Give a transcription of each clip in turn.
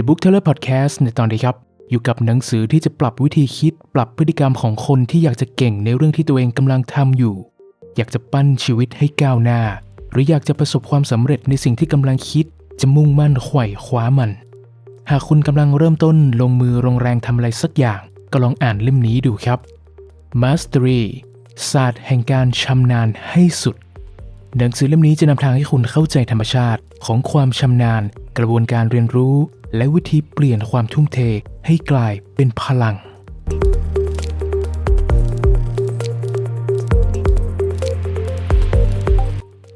The Book Teller Podcast ในตอนนี้ครับ อยู่กับหนังสือที่จะปรับวิธีคิดปรับพฤติกรรมของคนที่อยากจะเก่งในเรื่องที่ตัวเองกำลังทำอยู่ อยากจะปั้นชีวิตให้ก้าวหน้า หรืออยากจะประสบความสำเร็จในสิ่งที่กำลังคิด จะมุ่งมั่นไขว่คว้ามัน หากคุณกำลังเริ่มต้นลงมือลงแรงทำอะไรสักอย่าง ก็ลองอ่านเล่มนี้ดูครับ Mastery ศาสตร์แห่งการชำนาญให้สุด หนังสือเล่มนี้จะนำทางให้คุณเข้าใจธรรมชาติของความชำนาญ กระบวนการเรียนรู้ และวิธีเปลี่ยนความทุ่มเทให้กลายเป็นพลัง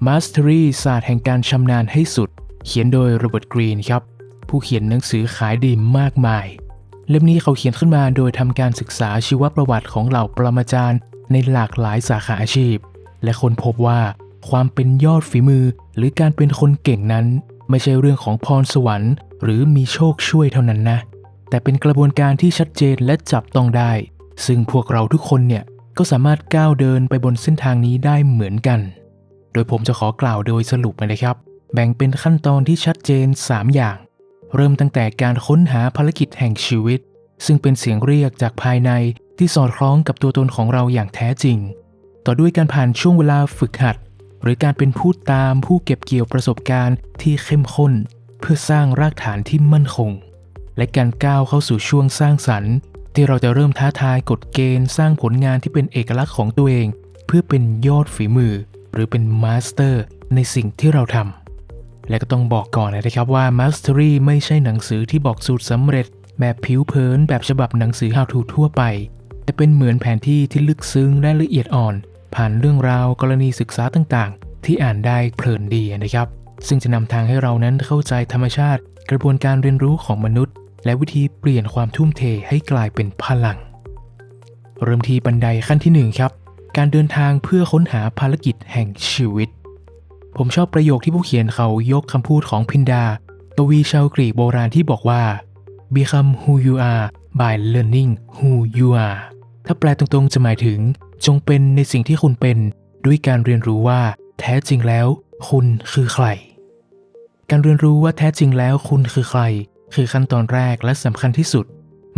Mastery ศาสตร์แห่งการชำนาญให้สุด เขียนโดยโรเบิร์ตกรีนครับ ผู้เขียนหนังสือขายดีมากมาย เล่มนี้เขาเขียนขึ้นมาโดยทำการศึกษาชีวประวัติของเหล่าปรมาจารย์ ในหลากหลายสาขาอาชีพ และค้นพบว่า ความเป็นยอดฝีมือหรือการเป็นคนเก่งนั้น ไม่ใช่เรื่องของพรสวรรค์ หรือมีโชคช่วยเท่านั้นนะ แต่เป็นกระบวนการที่ชัดเจนและจับต้องได้ ซึ่งพวกเราทุกคนเนี่ยก็สามารถก้าวเดินไปบนเส้นทางนี้ได้เหมือนกัน โดยผมจะขอกล่าวโดยสรุปมาเลยครับ แบ่งเป็นขั้นตอนที่ชัดเจน 3 อย่าง เริ่มตั้งแต่การค้นหาภารกิจแห่งชีวิต ซึ่งเป็นเสียงเรียกจากภายในที่สอดคล้องกับตัวตนของเราอย่างแท้จริง ต่อด้วยการผ่านช่วงเวลาฝึกหัด หรือการเป็นผู้ตามผู้เก็บเกี่ยวประสบการณ์ที่เข้มข้น เพื่อสร้างรากฐานที่มั่นคง และการก้าวเข้าสู่ช่วงสร้างสรรค์ ที่เราจะเริ่มท้าทายกฎเกณฑ์สร้างผลงานที่เป็นเอกลักษณ์ของตัวเอง เพื่อเป็นยอดฝีมือ หรือเป็นมาสเตอร์ในสิ่งที่เราทำและก็ต้องบอกก่อนนะครับว่า Mastery ไม่ใช่หนังสือที่บอกสูตรสำเร็จ แบบผิวเผินแบบฉบับหนังสือ How to ทั่วไปแต่เป็นเหมือนแผนที่ที่ลึกซึ้งและละเอียดอ่อน ผ่านเรื่องราวกรณีศึกษาต่างๆ ที่อ่านได้เพลินดีนะครับ ซึ่งจะนำทางให้เรานั้นเข้าใจธรรมชาติ กระบวนการเรียนรู้ของมนุษย์ และวิธีเปลี่ยนความทุ่มเทให้กลายเป็นพลัง เริ่มที่บันไดขั้นที่หนึ่งครับ การเดินทางเพื่อค้นหาภารกิจแห่งชีวิต ผมชอบประโยคที่ผู้เขียนเขายกคำพูดของพินดากวีชาวกรีกโบราณที่บอกว่า become who you are by learning who you are ถ้าแปลตรงๆจะหมายถึง จงเป็นในสิ่งที่คุณเป็น ด้วยการเรียนรู้ว่า แท้จริงแล้ว คุณคือใคร การเรียนรู้ว่าแท้จริงแล้วคุณคือใคร คือขั้นตอนแรกและสำคัญที่สุด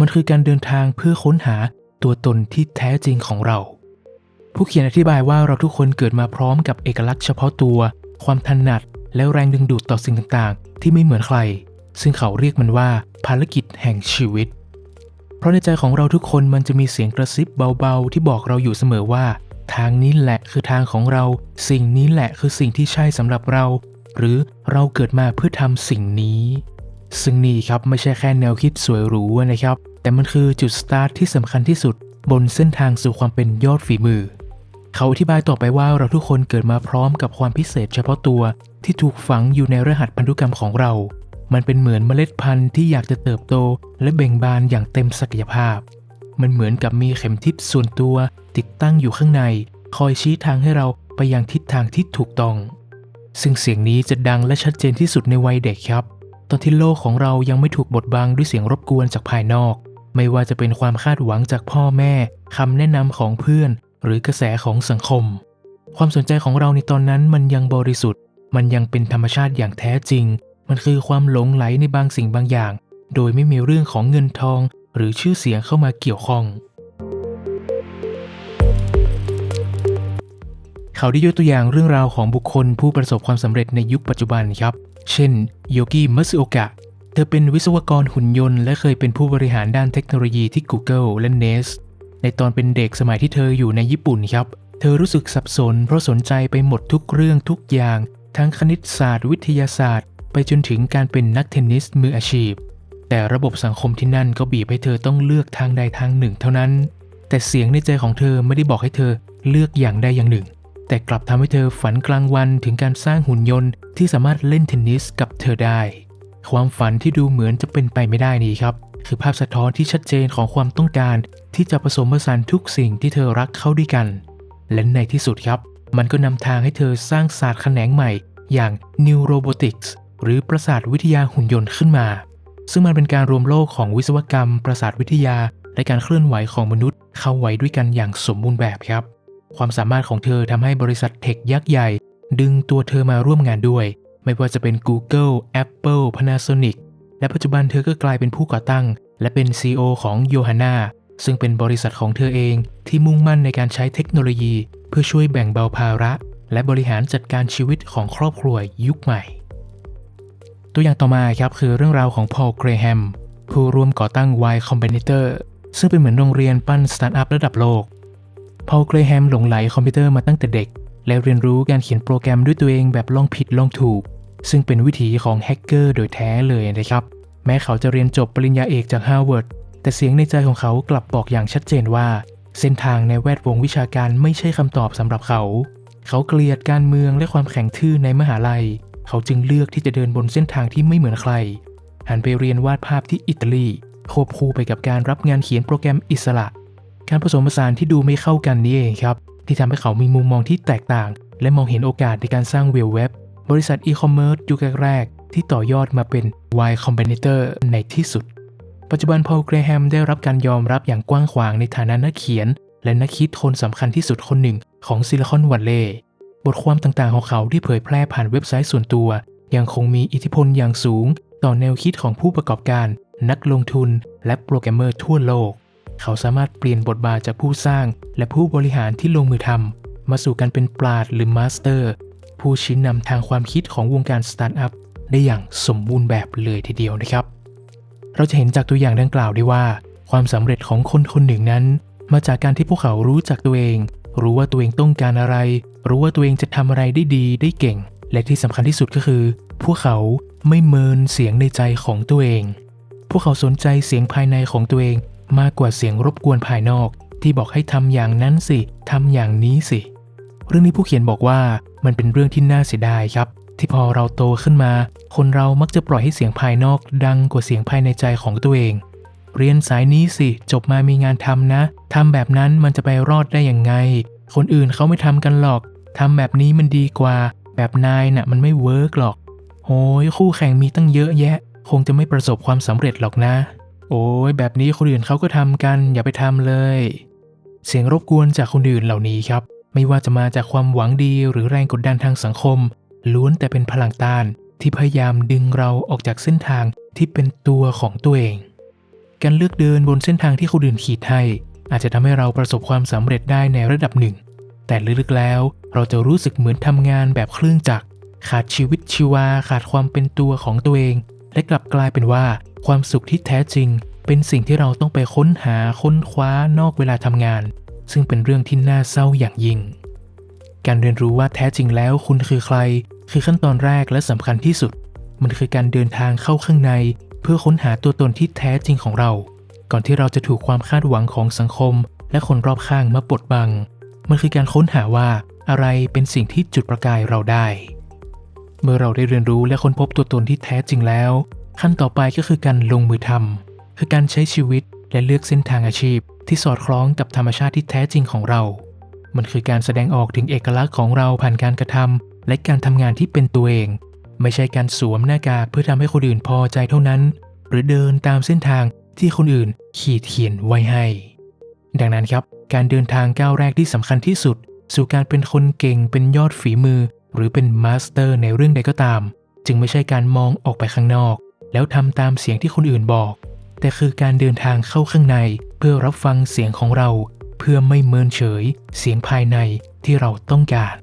มันคือการเดินทางเพื่อค้นหาตัวตนที่แท้จริงของเรา ผู้เขียนอธิบายว่าเราทุกคนเกิดมาพร้อมกับเอกลักษณ์เฉพาะตัว ความถนัด และแรงดึงดูดต่อสิ่งต่างๆ ที่ไม่เหมือนใคร ซึ่งเขาเรียกมันว่าภารกิจแห่งชีวิต ราะในใจของเราทุกคนมันจะมีเสียงกระซิบเบาๆ ที่บอกเราอยู่เสมอว่า ทางนี้แหละคือทางของเรา สิ่งนี้แหละคือสิ่งที่ใช่สำหรับเรา หรือเราเกิดมาเพื่อทำสิ่งนี้ ซึ่งนี่ครับไม่ใช่แค่แนวคิดสวยหรูนะครับ แต่มันคือจุดสตาร์ทที่สำคัญที่สุด บนเส้นทางสู่ความเป็นยอดฝีมือ เขาอธิบายต่อไปว่าเราทุกคนเกิดมาพร้อมกับความพิเศษเฉพาะตัวที่ถูกฝังอยู่ในรหัสพันธุกรรมของเรา มันเป็นเหมือนเมล็ดพันธุ์ที่อยากจะเติบโตและเบ่งบานอย่างเต็มศักยภาพ มันเหมือนกับมีเข็มทิศส่วนตัวติดตั้งอยู่ข้างใน คอยชี้ทางให้เราไปยังทิศทางที่ถูกต้อง ซึ่งเสียงนี้จะดังและชัดเจนที่สุดในวัยเด็กครับ ตอนที่โลกของเรายังไม่ถูกบดบังด้วยเสียงรบกวนจากภายนอก ไม่ว่าจะเป็นความคาดหวังจากพ่อแม่คำแนะนำของเพื่อน หรือกระแสของสังคม ความสนใจของเราในตอนนั้นมันยังบริสุทธิ์ มันยังเป็นธรรมชาติอย่างแท้จริง มันคือความหลงไหลในบางสิ่งบางอย่าง โดยไม่มีเรื่องของเงินทอง หรือชื่อเสียงเข้ามาเกี่ยวข้อง เขาได้ยกตัวอย่างเรื่องราวของบุคคลผู้ประสบความสำเร็จในยุคปัจจุบันครับ เช่นโยกิมัตสึโอกะเธอเป็นวิศวกรหุ่นยนต์และเคยเป็นผู้บริหารด้านเทคโนโลยีที่ Google และ Nest ในตอนเป็นเด็กสมัยที่เธออยู่ในญี่ปุ่นครับ เธอรู้สึกสับสนเพราะสนใจไปหมดทุกเรื่องทุกอย่าง ทั้งคณิตศาสตร์ วิทยาศาสตร์ ไปจนถึงการเป็นนักเทนนิสมืออาชีพ แต่ระบบสังคมที่นั่นก็บีบให้เธอต้องเลือกทางใดทางหนึ่งเท่านั้น แต่เสียงในใจของเธอไม่ได้บอกให้เธอเลือกอย่างใดอย่างหนึ่ง แต่กลับทำให้เธอฝันกลางวันถึงการสร้างหุ่นยนต์ที่สามารถเล่นเทนนิสกับเธอได้ ความฝันที่ดูเหมือนจะเป็นไปไม่ได้นี้ครับ คือภาพสะท้อนที่ชัดเจนของความต้องการ ที่จะผสมผสานทุกสิ่งที่เธอรักเข้าด้วยกัน และในที่สุดครับ มันก็นำทางให้เธอสร้างศาสตร์แขนงใหม่อย่าง Neurobotics หรือประสาทวิทยาหุ่นยนต์ขึ้นมา ซึ่งมันเป็นการรวมโลกของวิศวกรรม ประสาทวิทยา และการเคลื่อนไหวของมนุษย์ เข้าไว้ด้วยกันอย่างสมบูรณ์แบบครับ ความสามารถของเธอทำให้บริษัทเทคยักษ์ใหญ่ ดึงตัวเธอมาร่วมงานด้วย ไม่ว่าจะเป็น Google, Apple, Panasonic และและปัจจุบันเธอก็กลายเป็นผู้ก่อตั้ง และเป็น CEO ของโยฮาน่าซึ่งเป็นบริษัทของเธอเองที่มุ่งมั่นในการใช้เทคโนโลยี เพื่อช่วยแบ่งเบาภาระ และบริหารจัดการชีวิตของครอบครัวยุคใหม่ ตัวอย่างต่อมาครับคือเรื่องราวของพอลเกรแฮมผู้ร่วมก่อตั้ง Y Combinator ซึ่งเป็นเหมือนโรงเรียนปั้นสตาร์ทอัพระดับโลก พอลเกรแฮมหลงไหลคอมพิวเตอร์มาตั้งแต่เด็ก และเรียนรู้การเขียนโปรแกรมด้วยตัวเองแบบลองผิดลองถูก ซึ่งเป็นวิถีของแฮกเกอร์โดยแท้เลยนะครับ แม้เขาจะเรียนจบปริญญาเอกจากฮาร์วาร์ดแต่เสียงในใจของเขากลับบอกอย่างชัดเจนว่า เส้นทางในแวดวงวิชาการไม่ใช่คำตอบสำหรับเขา เขาเกลียดการเมืองและความแข็งทื่อในมหาลัย เขาจึงเลือกที่จะเดินบนเส้นทางที่ไม่เหมือนใคร หันไปเรียนวาดภาพที่อิตาลีควบคู่ไปกับการรับงานเขียนโปรแกรมอิสระ การผสมผสานที่ดูไม่เข้ากันนี่เองครับ ที่ทำให้เขามีมุมมองที่แตกต่าง และมองเห็นโอกาสในการสร้างเว็บเว็บบริษัทอีคอมเมิร์ซยุคแรกๆ ที่ต่อยอดมาเป็น Y Combinator ในที่สุด ปัจจุบันพอลเกรแฮมได้รับการยอมรับอย่างกว้างขวางในฐานะนักเขียน และนักคิดคนสำคัญที่สุดคนหนึ่งของซิลิคอนวัลเลย์ บทความต่างๆของเขาที่เผยแพร่ผ่านเว็บไซต์ส่วนตัว ยังคงมีอิทธิพลอย่างสูง ต่อแนวคิดของผู้ประกอบการ นักลงทุน และโปรแกรมเมอร์ทั่วโลก เขาสามารถเปลี่ยนบทบาทจากผู้สร้าง และผู้บริหารที่ลงมือทำมาสู่การเป็นปราดหรือมาสเตอร์ ผู้ชี้นำทางความคิดของวงการสตาร์ทอัพได้อย่างสมบูรณ์แบบเลยทีเดียวนะครับ เราจะเห็นจากตัวอย่างดังกล่าวได้ว่า ความสำเร็จของคนคนหนึ่งนั้น มาจากการที่พวกเขารู้จักตัวเอง รู้ว่าตัวเองต้องการอะไร รู้ว่าตัวเองจะทำอะไรได้ดีได้เก่ง และที่สำคัญที่สุดก็คือ พวกเขาไม่เมินเสียงในใจของตัวเอง พวกเขาสนใจเสียงภายในของตัวเองมากกว่าเสียงรบกวนภายนอก ที่บอกให้ทำอย่างนั้นสิทำอย่างนี้สิ เรื่องนี้ผู้เขียนบอกว่ามันเป็นเรื่องที่น่าเสียดายครับ ที่พอเราโตขึ้นมา คนเรามักจะปล่อยให้เสียงภายนอกดังกว่าเสียงภายในใจของตัวเอง เรียนสายนี้สิ จบมามีงานทำนะทำแบบนั้นมันจะไปรอดได้อย่างไง คนอื่นเขาไม่ทำกันหรอกทำแบบนี้มันดีกว่า แบบนายน่ะมันไม่เวิร์กหรอกโอ้ยคู่แข่งมีตั้งเยอะแยะ คงจะไม่ประสบความสำเร็จหรอกนะ โอ้ยแบบนี้คนอื่นเขาก็ทำกันอย่าไปทำเลย เสียงรบกวนจากคนอื่นเหล่านี้ครับ ไม่ว่าจะมาจากความหวังดีหรือแรงกดดันทางสังคม ล้วนแต่เป็นพลังต้านที่พยายามดึงเราออกจากเส้นทางที่เป็นตัวของตัวเอง การเลือกเดินบนเส้นทางที่คนอื่นขีดให้ อาจจะทำให้เราประสบความสำเร็จได้ในระดับหนึ่ง แต่ลึกๆแล้วเราจะรู้สึกเหมือนทำงานแบบเครื่องจักร ขาดชีวิตชีวาขาดความเป็นตัวของตัวเอง และกลับกลายเป็นว่า ความสุขที่แท้จริง เป็นสิ่งที่เราต้องไปค้นหาค้นคว้านอกเวลาทำงาน ซึ่งเป็นเรื่องที่น่าเศร้าอย่างยิ่ง การเรียนรู้ว่าแท้จริงแล้วคุณคือใคร คือขั้นตอนแรกและสำคัญที่สุด มันคือการเดินทางเข้าข้างใน เพื่อค้นหาตัวตนที่แท้จริงของเรา ก่อนที่เราจะถูกความคาดหวังของสังคม และคนรอบข้างมาปดบัง มันคือการค้นหาว่าอะไรเป็นสิ่งที่จุดประกายเราได้ เมื่อเราได้เรียนรู้และค้นพบตัวตนที่แท้จริงแล้ว ขั้นต่อไปก็คือการลงมือทำคือการใช้ชีวิตและเลือกเส้นทางอาชีพ ที่สอดคล้องกับธรรมชาติที่แท้จริงของเรา มันคือการแสดงออกถึงเอกลักษณ์ของเราผ่านการกระทำและการทำงานที่เป็นตัวเอง ไม่ใช่การสวมหน้ากากเพื่อทำให้คนอื่นพอใจเท่านั้น หรือเดินตามเส้นทางที่คนอื่นขีดเขียนไว้ให้ ดังนั้นครับ การเดินทางก้าวแรกที่สำคัญที่สุด สู่การเป็นคนเก่งเป็นยอดฝีมือ หรือเป็นมาสเตอร์ในเรื่องใดก็ตาม จึงไม่ใช่การมองออกไปข้างนอก แล้วทำตามเสียงที่คนอื่นบอก แต่คือการเดินทางเข้าข้างใน เพื่อรับฟังเสียงของเรา เพื่อไม่เมินเฉย เสียงภายในที่เราต้องการ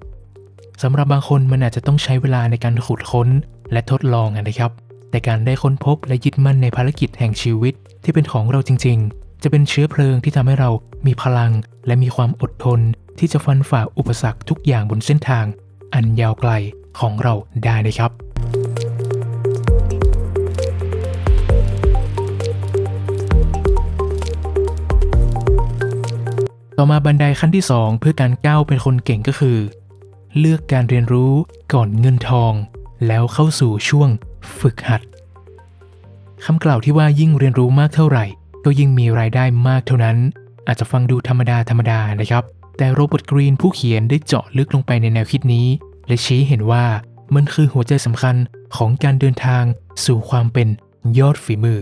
สำหรับบางคนมันอาจจะต้องใช้เวลาในการขุดค้นและทดลองนะครับ แต่การได้ค้นพบและยึดมั่นในภารกิจแห่งชีวิตที่เป็นของเราจริง ๆ จะเป็นเชื้อเพลิงที่ทำให้เรามีพลัง และมีความอดทน ที่จะฟันฝ่าอุปสรรคทุกอย่างบนเส้นทาง อันยาวไกลของเราได้นะครับต่อมาบันไดขั้นที่ 2 เพื่อการก้าวเป็นคนเก่งก็คือ เลือกการเรียนรู้ก่อนเงินทอง แล้วเข้าสู่ช่วงฝึกหัดคำกล่าวที่ว่ายิ่งเรียนรู้มากเท่าไหร่ ก็ยิ่งมีรายได้มากเท่านั้น อาจจะฟังดูธรรมดาธรรมดานะครับ แต่โรเบิร์ตกรีนผู้เขียนได้เจาะลึกลงไปในแนวคิดนี้ และชี้เห็นว่ามันคือหัวใจสำคัญของการเดินทางสู่ความเป็นยอดฝีมือ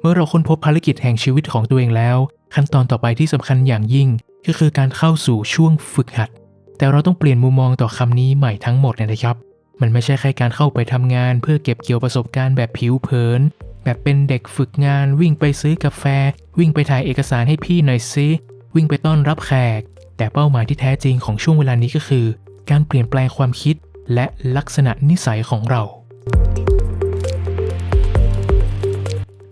เมื่อเราค้นพบภารกิจแห่งชีวิตของตัวเองแล้ว ขั้นตอนต่อไปที่สำคัญอย่างยิ่งก็คือการเข้าสู่ช่วงฝึกหัด แต่เราต้องเปลี่ยนมุมมองต่อคำนี้ใหม่ทั้งหมดเลยนะครับ มันไม่ใช่แค่การเข้าไปทำงาน เพื่อเก็บเกี่ยวประสบการณ์แบบผิวเผินแแบบเป็นเด็กฝึกงาน วิ่งไปซื้อกาแฟ วิ่งไปถ่ายเอกสารให้พี่หน่อยซิวิ่งไปต้อนรับแขก แต่เป้าหมายที่แท้จริงของช่วงเวลานี้ก็คือ การเปลี่ยนแปลงความคิด และลักษณะนิสัยของเรา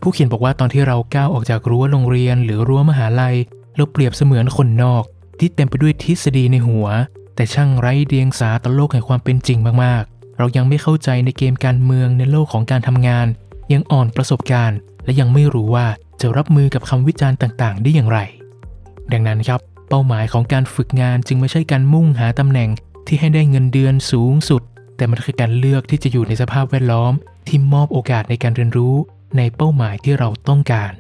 ผู้เขียนบอกว่าตอนที่เราก้าวออกจากรั้วโรงเรียนหรือรั้วมหาลัยเราเปรียบเสมือนคนนอก ที่เต็มไปด้วยทฤษฎีในหัว แต่ช่างไร้เดียงสาต่อโลกแห่งความเป็นจริงมากๆ เรายังไม่เข้าใจในเกมการเมืองในโลกของการทำงาน ยังอ่อนประสบการณ์ และยังไม่รู้ว่าจะรับมือกับคำวิจารณ์ต่างๆ ได้อย่างไร ดังนั้นครับ เป้าหมายของการฝึกงานจึงไม่ใช่การมุ่งหาตำแหน่งที่ให้ได้เงินเดือนสูงสุด แต่มันคือการเลือกที่จะอยู่ในสภาพแวดล้อม ที่มอบโอกาสในการเรียนรู้ในเป้าหมายที่เราต้องการ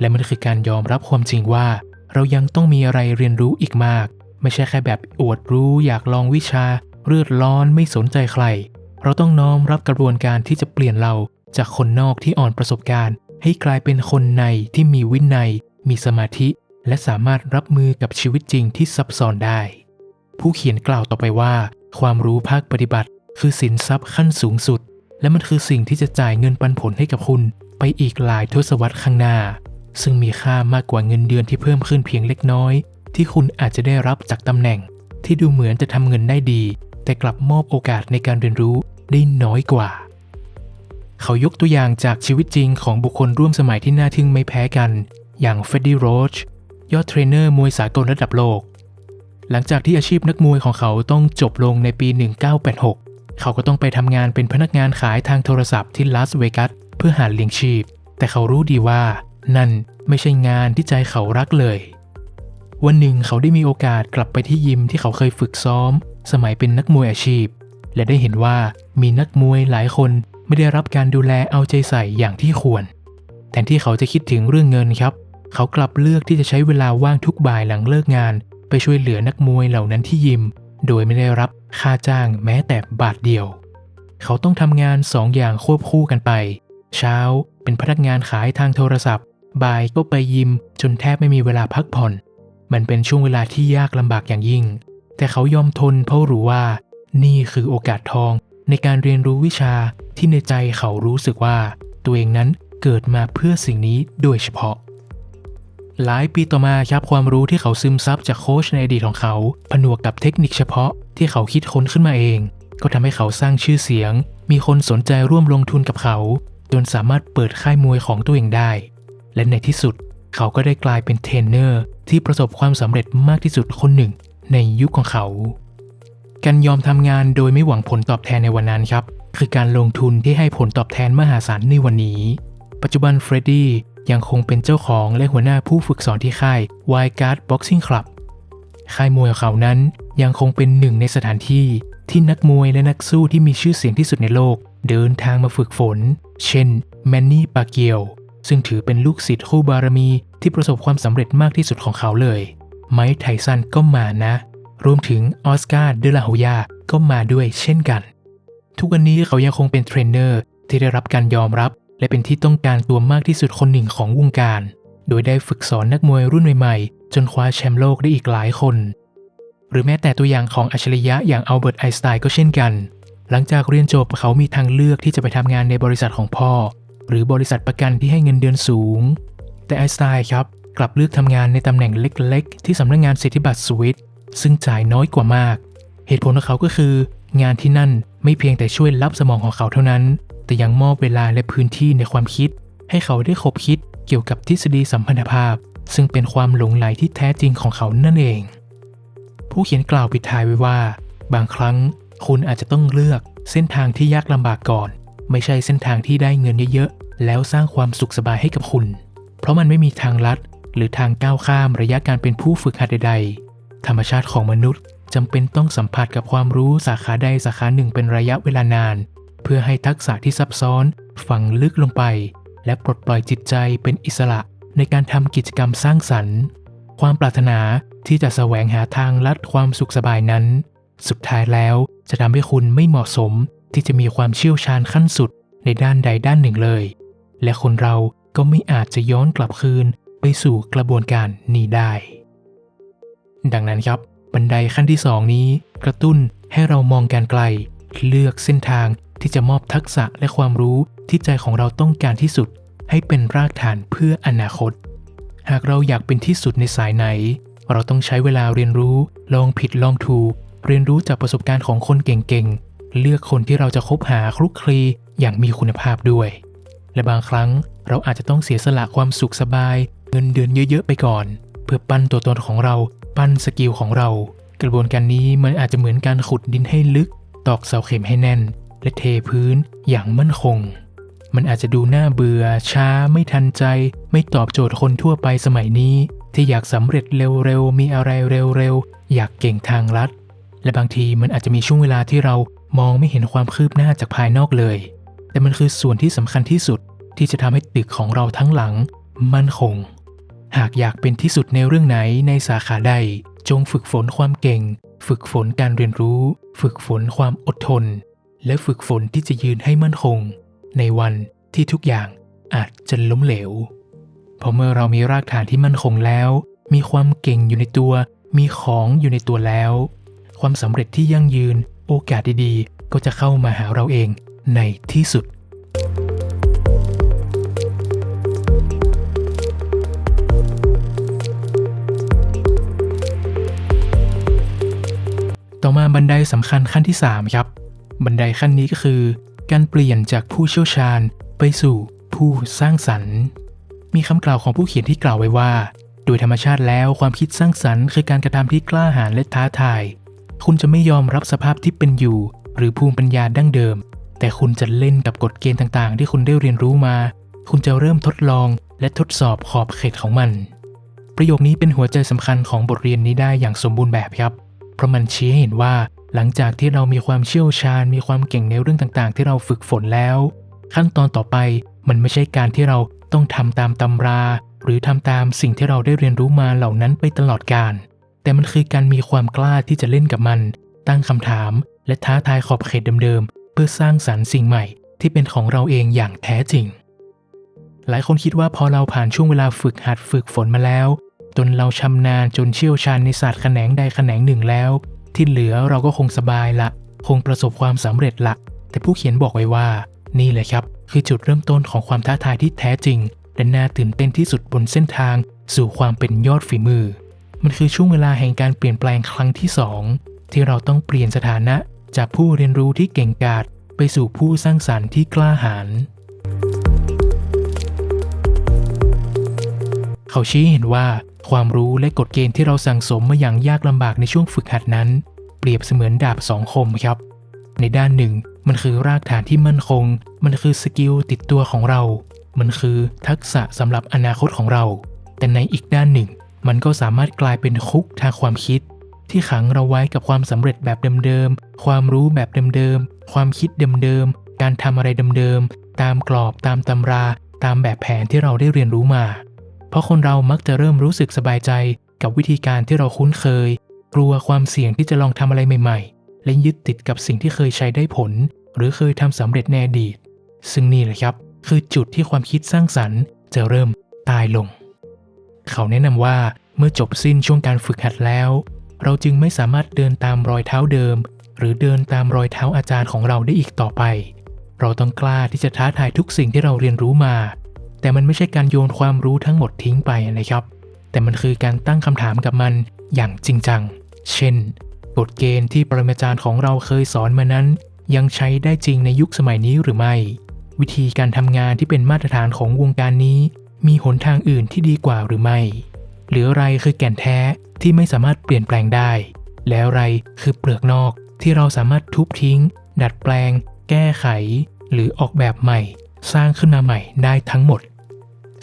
และมันคือการยอมรับความจริงว่า เรายังต้องมีอะไรเรียนรู้อีกมาก ไม่ใช่แค่แบบอวดรู้อยากลองวิชา เลือดร้อนไม่สนใจใคร เราต้องน้อมรับกระบวนการที่จะเปลี่ยนเราจากคนนอกที่อ่อนประสบการณ์ ให้กลายเป็นคนในที่มีวินัย มีสมาธิ และสามารถรับมือกับชีวิตจริงที่ซับซ้อนได้ ผู้เขียนกล่าวต่อไปว่า ความรู้ภาคปฏิบัติ คือสินทรัพย์ขั้นสูงสุด และมันคือสิ่งที่จะจ่ายเงินปันผลให้กับคุณ ไปอีกหลายทศวรรษข้างหน้า ซึ่งมีค่ามากกว่าเงินเดือนที่เพิ่มขึ้นเพียงเล็กน้อย ที่คุณอาจจะได้รับจากตำแหน่ง ที่ดูเหมือนจะทำเงินได้ดี แต่กลับมอบโอกาสในการเรียนรู้ได้น้อยกว่า เขายกตัวอย่างจากชีวิตจริงของบุคคลร่วมสมัยที่น่าทึ่งไม่แพ้กัน อย่างเฟดดี้โรชยอดเทรนเนอร์มวยสากลระดับโลก หลังจากที่อาชีพนักมวยของเขาต้องจบลงในปี 1986 เขาก็ต้องไปทำงานเป็นพนักงานขายทางโทรศัพท์ที่ลาสเวกัสเพื่อหาเลี้ยงชีพ แต่เขารู้ดีว่า นั่นไม่ใช่งานที่ใจเขารักเลย วันหนึ่งเขาได้มีโอกาสกลับไปที่ยิมที่เขาเคยฝึกซ้อม สมัยเป็นนักมวยอาชีพ และได้เห็นว่ามีนักมวยหลายคนไม่ได้รับการดูแลเอาใจใส่อย่างที่ควร แทนที่เขาจะคิดถึงเรื่องเงินครับ เขากลับเลือกที่จะใช้เวลาว่างทุกบ่ายหลังเลิกงาน ไปช่วยเหลือนักมวยเหล่านั้นที่ยิม โดยไม่ได้รับค่าจ้างแม้แต่บาทเดียว เขาต้องทำงานสองอย่างควบคู่กันไป เช้าเป็นพนักงานขายทางโทรศัพท์ บ่ายก็ไปยิมจนแทบไม่มีเวลาพักผ่อน มันเป็นช่วงเวลาที่ยากลำบากอย่างยิ่ง แต่เขายอมทนเพราะรู้ว่า นี่คือโอกาสทองในการเรียนรู้วิชาที่ในใจเขารู้สึกว่า ตัวเองนั้นเกิดมาเพื่อสิ่งนี้โดยเฉพาะ หลายปีต่อมาครับความรู้ที่เขาซึมซับจากโค้ชในอดีตของเขา ผนวกกับเทคนิคเฉพาะที่เขาคิดค้นขึ้นมาเอง ก็ทำให้เขาสร้างชื่อเสียง มีคนสนใจร่วมลงทุนกับเขา จนสามารถเปิดค่ายมวยของตัวเองได้ และในที่สุดเขาก็ได้กลายเป็นเทรนเนอร์ที่ประสบความสำเร็จมากที่สุดคนหนึ่งในยุคของเขา การยอมทำงานโดยไม่หวังผลตอบแทนในวันนั้นครับ คือการลงทุนที่ให้ผลตอบแทนมหาศาลในวันนี้ ปัจจุบันเฟรดดี้ยังคงเป็นเจ้าของและหัวหน้าผู้ฝึกสอนที่ค่าย Wild Guard Boxing Club ค่ายมวยของเขานั้นยังคงเป็นหนึ่งในสถานที่ที่นักมวยและนักสู้ที่มีชื่อเสียงที่สุดในโลก เดินทางมาฝึกฝน เช่นแมนนี่ปาเกียว ซึ่งถือเป็นลูกศิษย์คู่บารมีที่ประสบความสำเร็จมากที่สุดของเขาเลย ไมค์ไทสันก็มานะ รวมถึงออสการ์เดลาโฮยาก็มาด้วยเช่นกัน ทุกวันนี้เขายังคงเป็นเทรนเนอร์ที่ได้รับการยอมรับ และเป็นที่ต้องการตัวมากที่สุดคนหนึ่งของวงการ โดยได้ฝึกสอนนักมวยรุ่นใหม่ๆ จนคว้าแชมป์โลกได้อีกหลายคน หรือแม้แต่ตัวอย่างของอัจฉริยะอย่างอัลเบิร์ตไอน์สไตน์ก็เช่นกัน หลังจากเรียนจบเขามีทางเลือกที่จะไปทำงานในบริษัทของพ่อ หรือบริษัทประกันที่ให้เงินเดือนสูง แต่ไอสไตน์ครับกลับเลือกทำงานในตำแหน่งเล็กๆ ที่สำนักงงานสิทธิบัตรสวิตซึ่งจ่ายน้อยกว่ามาก เหตุผลของเขาก็คือ งานที่นั่นไม่เพียงแต่ช่วยรับสมองของเขาเท่านั้น แต่ยังมอบเวลาและพื้นที่ในความคิด ให้เขาได้คบคิดเกี่ยวกับทฤษฎีสัมพันธภาพ ซึ่งเป็นความหลงไหลที่แท้จริงของเขานั่นเอง ผู้เขียนกล่าวปิดท้ายไว้ว่า บางครั้งคุณอาจจะต้องเลือกเส้นทางที่ยากลำบากก่อน ไม่ใช่เส้นทางที่ได้เงินเยอะ แล้วสร้างความสุขสบายให้กับคุณ เพราะมันไม่มีทางลัด หรือทางก้าวข้ามระยะการเป็นผู้ฝึกหัดใดๆ ธรรมชาติของมนุษย์จำเป็นต้องสัมผัสกับความรู้สาขาใดสาขาหนึ่งเป็นระยะเวลานาน เพื่อให้ทักษะที่ซับซ้อนฝังลึกลงไป และปลดปล่อยจิตใจเป็นอิสระในการทำกิจกรรมสร้างสรรค์ ความปรารถนาที่จะแสวงหาทางลัดความสุขสบายนั้น สุดท้ายแล้วจะทำให้คุณไม่เหมาะสมที่จะมีความเชี่ยวชาญขั้นสุดในด้านใดด้านหนึ่งเลย และคนเราก็ไม่อาจจะย้อนกลับคืนไปสู่กระบวนการนี้ได้ ดังนั้นครับ บันไดขั้นที่สองนี้ กระตุ้นให้เรามองการไกล เลือกเส้นทางที่จะมอบทักษะและความรู้ที่ใจของเราต้องการที่สุด ให้เป็นรากฐานเพื่ออนาคต หากเราอยากเป็นที่สุดในสายไหน เราต้องใช้เวลาเรียนรู้ ลองผิดลองถูก เรียนรู้จากประสบการณ์ของคนเก่งๆ เลือกคนที่เราจะคบหาคลุกคลีอย่างมีคุณภาพด้วย และบางครั้งเราอาจจะต้องเสียสละความสุขสบาย เงินเดือนเยอะๆไปก่อน เพื่อปั้นตัวตนของเราปั้นสกิลของเรา กระบวนการนี้มันอาจจะเหมือนการขุดดินให้ลึก ตอกเสาเข็มให้แน่น และเทพื้นอย่างมั่นคง มันอาจจะดูน่าเบื่อ ช้าไม่ทันใจ ไม่ตอบโจทย์คนทั่วไปสมัยนี้ ที่อยากสำเร็จเร็วๆมีอะไรเร็วๆอยากเก่งทางลัด และบางทีมันอาจจะมีช่วงเวลาที่เรามองไม่เห็นความคืบหน้าจากภายนอกเลย แต่มันคือส่วนที่สำคัญที่สุดที่จะทำให้ตึกของเราทั้งหลังมั่นคง หากอยากเป็นที่สุดในเรื่องไหนในสาขาใด จงฝึกฝนความเก่ง ฝึกฝนการเรียนรู้ ฝึกฝนความอดทน และฝึกฝนที่จะยืนให้มั่นคง ในวันที่ทุกอย่างอาจจะล้มเหลว เพราะเมื่อเรามีรากฐานที่มั่นคงแล้ว มีความเก่งอยู่ในตัว มีของอยู่ในตัวแล้ว ความสำเร็จที่ยั่งยืน โอกาสดีๆ ก็จะเข้ามาหาเราเอง ในที่สุด ต่อมาบันไดสำคัญขั้นที่ 3 ครับ บันไดขั้นนี้ก็คือ การเปลี่ยนจากผู้เชี่ยวชาญไปสู่ผู้สร้างสรรค์ มีคำกล่าวของผู้เขียนที่กล่าวไว้ว่า โดยธรรมชาติแล้วความคิดสร้างสรรค์คือการกระทำที่กล้าหาญและท้าทาย คุณจะไม่ยอมรับสภาพที่เป็นอยู่ หรือภูมิปัญญาดั้งเดิม แต่คุณจะเล่นกับกฎเกณฑ์ต่างๆ ที่คุณได้เรียนรู้มา คุณจะเริ่มทดลองและทดสอบขอบเขตของมัน ประโยคนี้เป็นหัวใจสำคัญของบทเรียนนี้ได้อย่างสมบูรณ์แบบครับ เพราะมันชี้ให้เห็นว่าหลังจากที่เรามีความเชี่ยวชาญ มีความเก่งในเรื่องต่างๆ ที่เราฝึกฝนแล้ว ขั้นตอนต่อไปมันไม่ใช่การที่เราต้องทำตามตำรา หรือทำตามสิ่งที่เราได้เรียนรู้มาเหล่านั้นไปตลอดกาลแต่มันคือการมีความกล้าที่จะเล่นกับมัน ตั้งคำถาม และท้าทายขอบเขตเดิม เพื่อสร้างสรรค์สิ่งใหม่ที่เป็นของเราเองอย่างแท้จริง หลายคนคิดว่าพอเราผ่านช่วงเวลาฝึกหัดฝึกฝนมาแล้ว จนเราชำนาญจนเชี่ยวชาญในศาสตร์แขนงใดแขนงหนึ่งแล้ว ที่เหลือเราก็คงสบายละ คงประสบความสำเร็จละ แต่ผู้เขียนบอกไว้ว่า นี่แหละครับ คือจุดเริ่มต้นของความท้าทายที่แท้จริงและน่าตื่นเต้นที่สุดบนเส้นทาง สู่ความเป็นยอดฝีมือ มันคือช่วงเวลาแห่งการเปลี่ยนแปลงครั้งที่สองที่เราต้องเปลี่ยนสถานะ จากผู้เรียนรู้ที่เก่งกาจไปสู่ผู้สร้างสรรค์ที่กล้าหาญเขาชี้เห็นว่าความรู้และกฎเกณฑ์ที่เราสั่งสมมาอย่างยากลำบากในช่วงฝึกหัดนั้น เปรียบเสมือนดาบสองคมครับ ในด้านหนึ่ง มันคือรากฐานที่มั่นคง มันคือสกิลติดตัวของเรา มันคือทักษะสำหรับอนาคตของเรา แต่ในอีกด้านหนึ่ง มันก็สามารถกลายเป็นคุกทางความคิด ที่ขังเราไว้กับความสำเร็จแบบเดิมๆ ความรู้แบบเดิมๆ ความคิดเดิมๆ การทำอะไรเดิมๆ ตามกรอบตามตำรา ตามแบบแผนที่เราได้เรียนรู้มา เพราะคนเรามักจะเริ่มรู้สึกสบายใจกับวิธีการที่เราคุ้นเคย กลัวความเสี่ยงที่จะลองทำอะไรใหม่ๆ และยึดติดกับสิ่งที่เคยใช้ได้ผล หรือเคยทำสำเร็จในอดีต ซึ่งนี่แหละครับ คือจุดที่ความคิดสร้างสรรค์ จะเริ่มตายลง เขาแนะนำว่าเมื่อจบสิ้นช่วงการฝึกหัดแล้ว เราจึงไม่สามารถเดินตามรอยเท้าเดิม หรือเดินตามรอยเท้าอาจารย์ของเราได้อีกต่อไป เราต้องกล้าที่จะท้าทายทุกสิ่งที่เราเรียนรู้มา แต่มันไม่ใช่การโยนความรู้ทั้งหมดทิ้งไปนะครับ แต่มันคือการตั้งคำถามกับมันอย่างจริงจัง เช่นกฎเกณฑ์ที่ปรมาจารย์ของเราเคยสอนมานั้น ยังใช้ได้จริงในยุคสมัยนี้หรือไม่ วิธีการทำงานที่เป็นมาตรฐานของวงการนี้ มีหนทางอื่นที่ดีกว่าหรือไม่ หรืออะไรคือแก่นแท้ที่ไม่สามารถเปลี่ยนแปลงได้ แล้วอะไรคือเปลือกนอกที่เราสามารถทุบทิ้ง ดัดแปลง แก้ไข หรือออกแบบใหม่ สร้างขึ้นมาใหม่ได้ทั้งหมด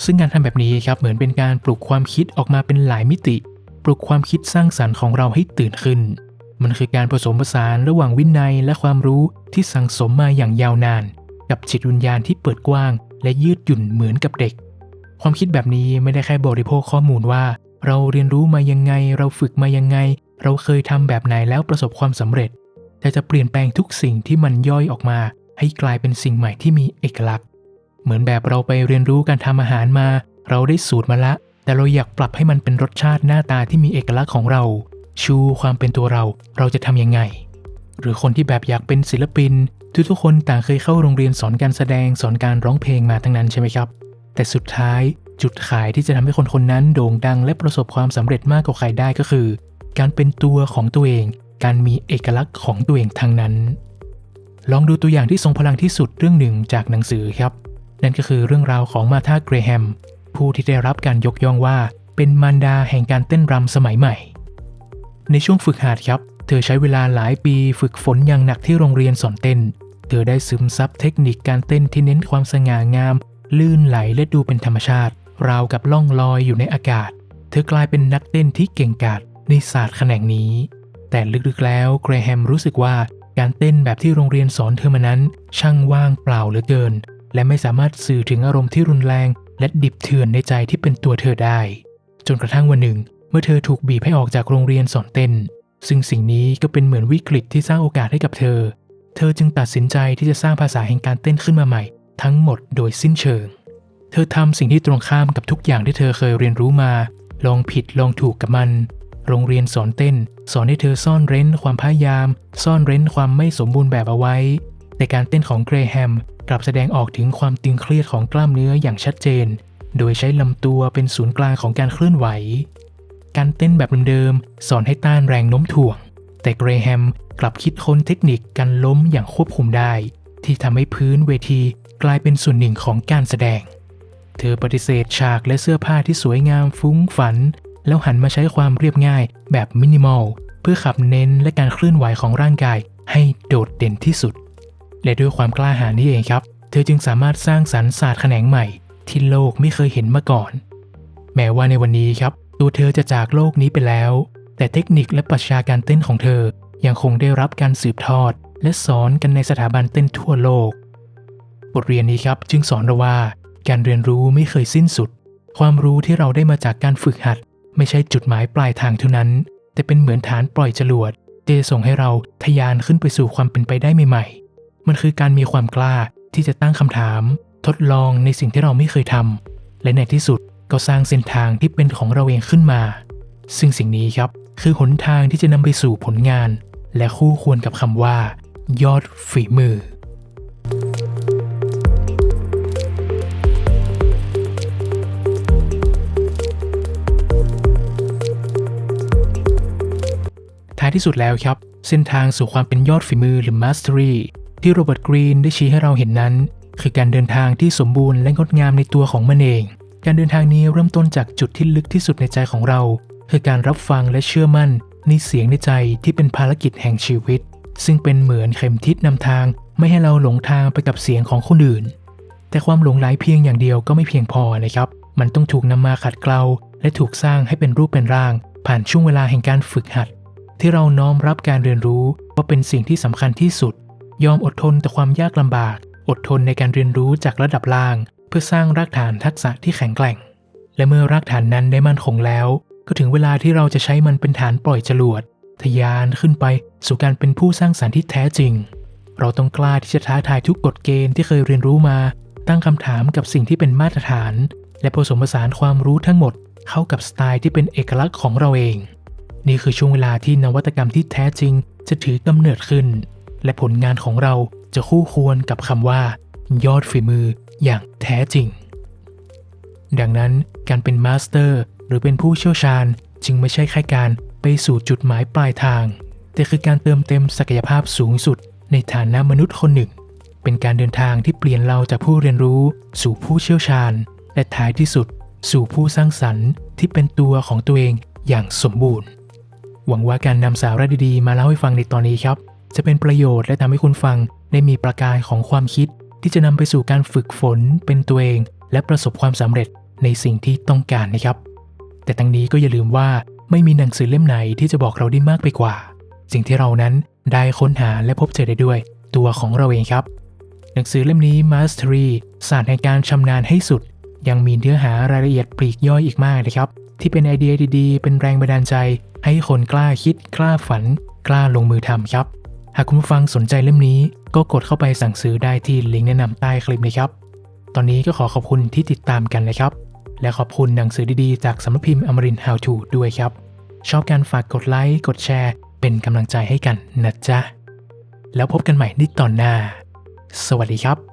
ซึ่งการทำแบบนี้ครับเหมือนเป็นการปลุกความคิดออกมาเป็นหลายมิติ ปลุกความคิดสร้างสรรค์ของเราให้ตื่นขึ้น มันคือการผสมผสานระหว่างวินัยและความรู้ที่สั่งสมมาอย่างยาวนาน กับจิตวิญญาณที่เปิดกว้าง และยืดหยุ่นเหมือนกับเด็ก ความคิดแบบนี้ไม่ได้แค่บริโภคข้อมูลว่า เราเรียนรู้มายังไง เราฝึกมายังไง เราเคยทำแบบไหนแล้วประสบความสำเร็จ แต่จะเปลี่ยนแปลงทุกสิ่งที่มันย่อยออกมา ให้กลายเป็นสิ่งใหม่ที่มีเอกลักษณ์ เหมือนแบบเราไปเรียนรู้การทำอาหารมา เราได้สูตรมาละ แต่เราอยากปรับให้มันเป็นรสชาติหน้าตาที่มีเอกลักษณ์ของเรา ชูความเป็นตัวเราเราจะทำยังไง หรือคนที่แบบอยากเป็นศิลปิน ทุกๆคนต่างเคยเข้าโรงเรียนสอนการแสดงสอนการร้องเพลงมาทั้งนั้นใช่ไหมครับ แต่สุดท้ายจุดขายที่จะทำให้คนคนนั้นโด่งดังและประสบความสำเร็จมากกว่าใครได้ก็คือ การเป็นตัวของตัวเอง การมีเอกลักษณ์ของตัวเองทั้งนั้น ลองดูตัวอย่างที่ทรงพลังที่สุดเรื่องหนึ่งจากหนังสือครับ นั่นก็คือเรื่องราวของมาธาเกรแฮม ผู้ที่ได้รับการยกย่องว่าเป็นมารดาแห่งการเต้นรำสมัยใหม่ ในช่วงฝึกหัดครับ เธอใช้เวลาหลายปีฝึกฝนอย่างหนักที่โรงเรียนสอนเต้น เธอได้ซึมซับเทคนิคการเต้นที่เน้นความสง่างาม ลื่นไหลและดูเป็นธรรมชาติ ราวกับล่องลอยอยู่ในอากาศ เธอกลายเป็นนักเต้นที่เก่งกาจในศาสตร์แขนงนี้ แต่ลึกๆแล้วเกรแฮมรู้สึกว่าการเต้นแบบที่โรงเรียนสอนเธอมานั้น ช่างว่างเปล่าเหลือเกิน และไม่สามารถสื่อถึงอารมณ์ที่รุนแรง และดิบเถื่อนในใจที่เป็นตัวเธอได้ จนกระทั่งวันหนึ่ง เมื่อเธอถูกบีบให้ออกจากโรงเรียนสอนเต้น ซึ่งสิ่งนี้ก็เป็นเหมือนวิกฤตที่สร้างโอกาสให้กับเธอ เธอจึงตัดสินใจที่จะสร้างภาษาแห่งการเต้นขึ้นมาใหม่ ทั้งหมดโดยสิ้นเชิง เธอทำสิ่งที่ตรงข้ามกับทุกอย่างที่เธอเคยเรียนรู้มา ลองผิดลองถูกกับมัน โรงเรียนสอนเต้น สอนให้เธอซ่อนเร้นความพยายาม ซ่อนเร้นความไม่สมบูรณ์แบบเอาไว้ แต่การเต้นของเกรแฮมกลับแสดงออกถึงความตึงเครียดของกล้ามเนื้ออย่างชัดเจน โดยใช้ลำตัวเป็นศูนย์กลางของการเคลื่อนไหว การเต้นแบบเดิมๆสอนให้ต้านแรงโน้มถ่วง แต่เกรแฮมกลับคิดค้นเทคนิคการล้มอย่างควบคุมได้ ที่ทำให้พื้นเวที กลายเป็นส่วนหนึ่งของการแสดง เธอปฏิเสธฉากและเสื้อผ้าที่สวยงามฟุ้งฝัน แล้วหันมาใช้ความเรียบง่ายแบบมินิมอลเพื่อขับเน้นและการเคลื่อนไหวของร่างกายให้โดดเด่นที่สุด และด้วยความกล้าหาญนี้เองครับ เธอจึงสามารถสร้างสรรค์ศาสตร์แขนงใหม่ ที่โลกไม่เคยเห็นมาก่อน แม้ว่าในวันนี้ครับ ตัวเธอจะจากโลกนี้ไปแล้ว แต่เทคนิคและปรัชญาการเต้นของเธอยังคงได้รับการสืบทอด และสอนกันในสถาบันเต้นทั่วโลก บทเรียนนี้ครับจึงสอนเราว่า การเรียนรู้ไม่เคยสิ้นสุด ความรู้ที่เราได้มาจากการฝึกหัด ไม่ใช่จุดหมายปลายทางเท่านั้น แต่เป็นเหมือนฐานปล่อยจรวดที่จะส่งให้เราทะยานขึ้นไปสู่ความเป็นไปได้ใหม่ๆ มันคือการมีความกล้าที่จะตั้งคำถาม ทดลองในสิ่งที่เราไม่เคยทำและในที่สุดก็สร้างเส้นทางที่เป็นของเราเองขึ้นมา ซึ่งสิ่งนี้ครับคือหนทางที่จะนำไปสู่ผลงาน และคู่ควรกับคำว่า ยอดฝีมือ ที่สุดแล้วครับ เส้นทางสู่ความเป็นยอดฝีมือหรือ Mastery ที่โรเบิร์ตกรีนได้ชี้ให้เราเห็นนั้น คือการเดินทางที่สมบูรณ์และงดงามในตัวของมันเอง การเดินทางนี้เริ่มต้นจากจุดที่ลึกที่สุดในใจของเรา คือการรับฟังและเชื่อมั่นในเสียงในใจที่เป็นภารกิจแห่งชีวิต ซึ่งเป็นเหมือนเข็มทิศนำทาง ไม่ให้เราหลงทางไปกับเสียงของคนอื่น แต่ความหลงไหลเพียงอย่างเดียวก็ไม่เพียงพอนะครับ มันต้องถูกนำมาขัดเกลาและถูกสร้างให้เป็นรูปเป็นร่าง ผ่านช่วงเวลาแห่งการฝึกหัด ที่เราน้อมรับการเรียนรู้ว่าเป็นสิ่งที่สำคัญที่สุด ยอมอดทนต่อความยากลำบาก อดทนในการเรียนรู้จากระดับล่าง เพื่อสร้างรากฐานทักษะที่แข็งแกร่ง และเมื่อรากฐานนั้นได้มั่นคงแล้ว ก็ถึงเวลาที่เราจะใช้มันเป็นฐานปล่อยจรวดทะยานขึ้นไปสู่การเป็นผู้สร้างสรรค์ที่แท้จริง เราต้องกล้าที่จะท้าทายทุกกฎเกณฑ์ที่เคยเรียนรู้มา ตั้งคำถามกับสิ่งที่เป็นมาตรฐาน และผสมผสานความรู้ทั้งหมด เข้ากับสไตล์ที่เป็นเอกลักษณ์ของเราเอง นี่คือช่วงเวลาที่นวัตกรรมที่แท้จริงจะถือกำเนิดขึ้น และผลงานของเราจะคู่ควรกับคำว่า ยอดฝีมืออย่างแท้จริง ดังนั้นการเป็นมาสเตอร์หรือเป็นผู้เชี่ยวชาญจึงไม่ใช่แค่การไปสู่จุดหมายปลายทาง แต่คือการเติมเต็มศักยภาพสูงสุด ในฐานะมนุษย์คนหนึ่ง เป็นการเดินทางที่เปลี่ยนเราจากผู้เรียนรู้ สู่ผู้เชี่ยวชาญ และท้ายที่สุด สู่ผู้สร้างสรรค์ที่เป็นตัวของตัวเองอย่างสมบูรณ์ หวังว่าการนำสาระดีๆ มาเล่าให้ฟังในตอนนี้ครับ จะเป็นประโยชน์และทำให้คุณฟังได้มีประกายของความคิด ที่จะนำไปสู่การฝึกฝน เป็นตัวเอง และประสบความสำเร็จในสิ่งที่ต้องการนะครับ แต่ทั้งนี้ก็อย่าลืมว่าไม่มีหนังสือเล่มไหนที่จะบอกเราได้มากไปกว่า สิ่งที่เรานั้นได้ค้นหาและพบเจอได้ด้วย ตัวของเราเองครับ หนังสือเล่มนี้ Mastery ศาสตร์ในการชำนาญให้สุด ยังมีเนื้อหารายละเอียดปลีกย่อยอีกมากนะครับ ที่เป็นไอเดียดีๆ เป็นแรงบันดาลใจ ให้คนกล้าคิดกล้าฝัน กล้าลงมือทำครับ หากคุณผู้ฟังสนใจเล่มนี้ ก็กดเข้าไปสั่งซื้อได้ที่ลิงก์แนะนำใต้คลิปนี้ครับ ตอนนี้ก็ขอขอบคุณที่ติดตามกันนะครับ และขอบคุณหนังสือดีๆ จากสำนักพิมพ์อมริน How to ด้วยครับ ชอบการฝากกดไลค์กดแชร์ เป็นกำลังใจให้กันนะจ๊ะแล้วพบกันใหม่ในตอนหน้า สวัสดีครับ